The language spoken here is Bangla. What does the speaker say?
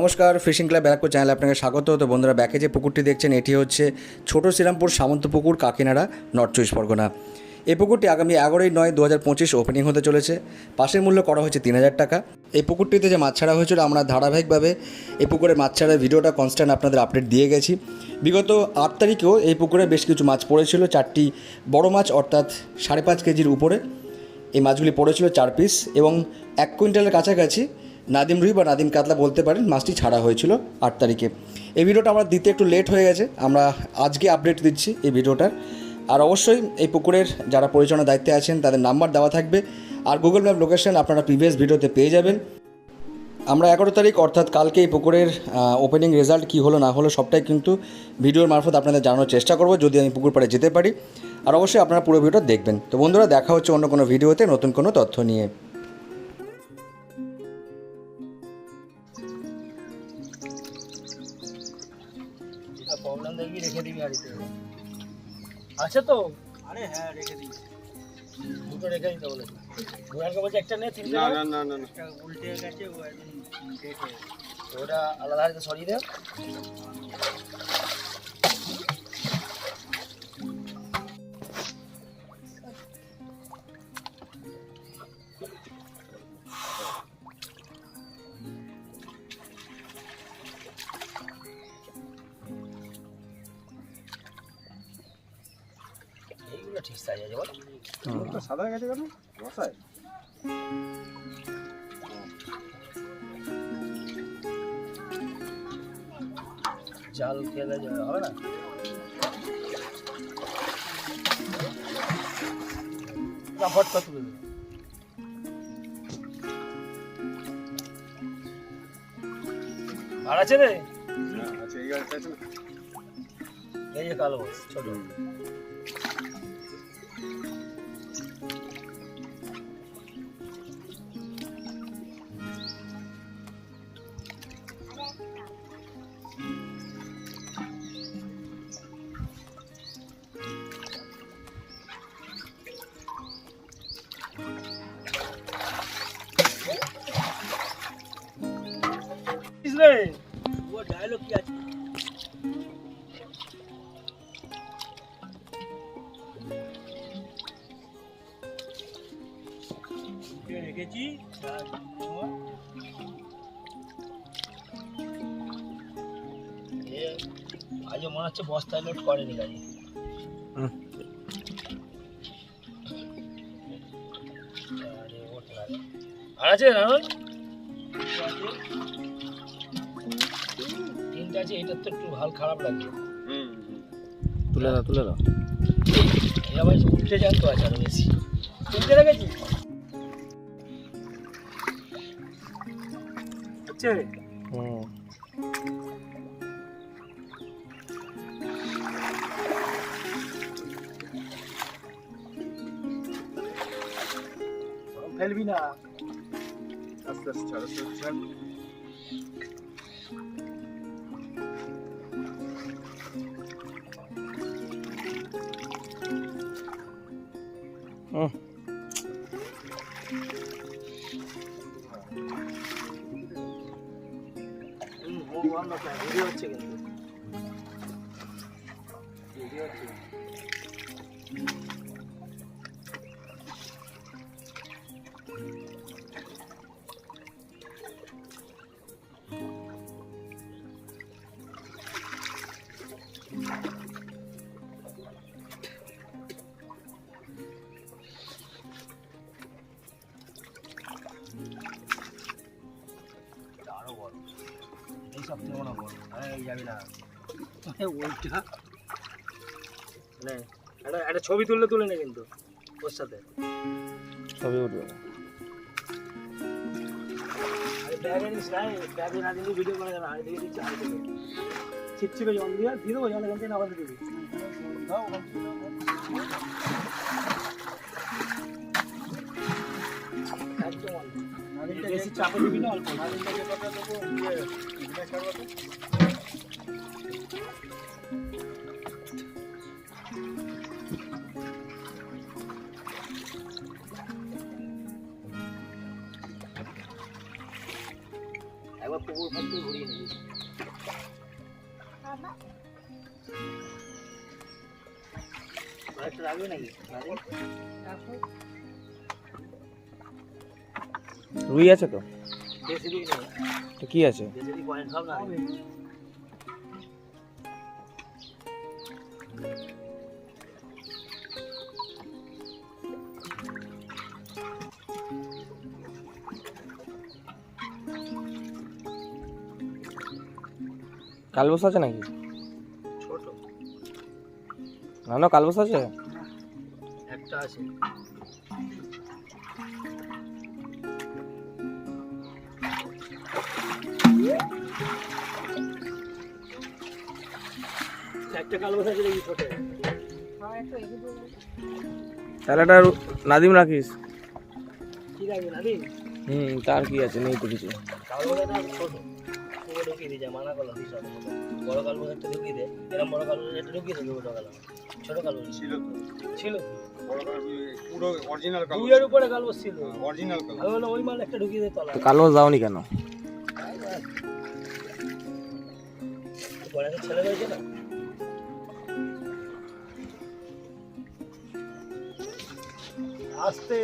নমস্কার ফিশিং ক্লাব ব্যারাকপুর চ্যানেলে আপনাকে স্বাগত। তো বন্ধুরা ব্যাকে যে পুকুরটি দেখছেন, এটি হচ্ছে ছোট শ্রীরামপুর সামন্ত পুকুর, কাকিনাড়া নর্থ চব্বিশ পরগনা এই পুকুরটি আগামী এগারোই নয় দু হাজার পঁচিশ ওপেনিং হতে চলেছে। পাশের মূল্য করা হয়েছে তিন হাজার টাকা। এই পুকুরটিতে যে মাছ ছাড়া হয়েছিল, আমরা ধারাবাহিকভাবে এই পুকুরে মাছ ছাড়ার ভিডিওটা কনস্ট্যান্ট আপনাদের আপডেট দিয়ে গেছি। বিগত আট তারিখেও এই পুকুরে বেশ কিছু মাছ পড়েছিল, চারটি বড় মাছ, অর্থাৎ সাড়ে পাঁচ কেজির উপরে। এই মাছগুলি পড়েছিল চার পিস এবং এক কুইন্টালের কাছাকাছি নাদিম রুই বা নাদিম কাতলা বলতে পারেন মাছটি ছাড়া হয়েছিল আট তারিখে। এই ভিডিওটা আমরা দিতে একটু লেট হয়ে গেছে, আমরা আজকে আপডেট দিচ্ছি এই ভিডিওটার। আর অবশ্যই এই পুকুরের যারা পরিচালনার দায়িত্বে আছেন, তাদের নাম্বার দেওয়া থাকবে। আর গুগল ম্যাপ লোকেশন আপনারা প্রিভিয়াস ভিডিওতে পেয়ে যাবেন। আমরা এগারো তারিখ, অর্থাৎ কালকে এই পুকুরের ওপেনিং রেজাল্ট কী হলো, না হলো, সবটাই কিন্তু ভিডিওর মারফত আপনাদের জানানোর চেষ্টা করব, যদি আমি পুকুর পাড়ে যেতে পারি। আর অবশ্যই আপনারা পুরো ভিডিওটা দেখবেন। তো বন্ধুরা, দেখা হচ্ছে অন্য কোনো ভিডিওতে নতুন কোনো তথ্য নিয়ে। প্রবলেম দেখবি রেখে দিবি গাড়িতে আছে তো? আরে হ্যাঁ রেখে দিবি। দুটো রেখে দিতে বলে রোহানকে বলছে একটা নে তিনটে না না। না না উল্টে গেছে ও একদম ওটা আলাদা হাতে সরিয়ে দে। ঠিক সাইজ আছে বল। সাদা গেছে কেন? বসায়। জাল খেলে হবে না? ফটকা তুলে দেবে। আর আছে রে? আচ্ছা এই আছে এই কালো ছোট। রে ও ডায়লগ কি আছে? রেখেছি? আজও মনে হচ্ছে বস্তায় লোড করেনি গাড়ি। আরে আছে রাহুল? আছে এটার তো একটু হাল খারাপ লাগে হুম হুম। তুলে দাও তুলে দাও। আবার উঠে যান তো আছে আরও বেশি। তিনটে রেখেছি হচ্ছে? হুম। ফেলবি না। আস্তে আস্তে ছাড় আস্তে আস্তে ছাড় হুম হুম, ও বন্ধ কর, ভিডিও হচ্ছে কিন্তু ভিডিও হচ্ছে এটা এই সব বড় হ্যাঁ এই যাবি না ওইটা মানে একটা একটা ছবি তুললে তুলে নে কিন্তু ওর সাথে ছবি উঠবে আরে ব্যাগে নিস না ব্যাগে না ভিডিও করা যাবে আরে দিয়ে দিচ্ছি দিকে ছিপছিপে জল দিয়ে দিয়ে দেবো জল এখান থেকে আবার দিবি। একদম অল্প। চাপে দিবি না অল্প একবার পুকুর ফাঁকতে ঘুরিয়ে নিবি। আরেকটা রাখবে নাকি? রুই আছে তো? কি আছে? কালবোস আছে নাকি? ছোট। না না কালবোস আছে? একটা আছে। তাহলে একটা নাদিম রাখিস। হুম তার কি আছে নেই তো কিছু। বড় কালো বোঝাটা ঢুকিয়ে দে। এরকম বড় কালো বোঝাটা ঢুকিয়ে দেবে ছোট কালো। ছোট কালো ছিল ছিল বড় কালার পুরো অরিজিনাল কালার দুইয়ের উপরে কালো ছিল। অরিজিনাল কালার আমি ওই মাল একটা ঢুকিয়ে দে তলা তো কালবোস দাওনি কেন? ছেলে রয়েছে না? আসতে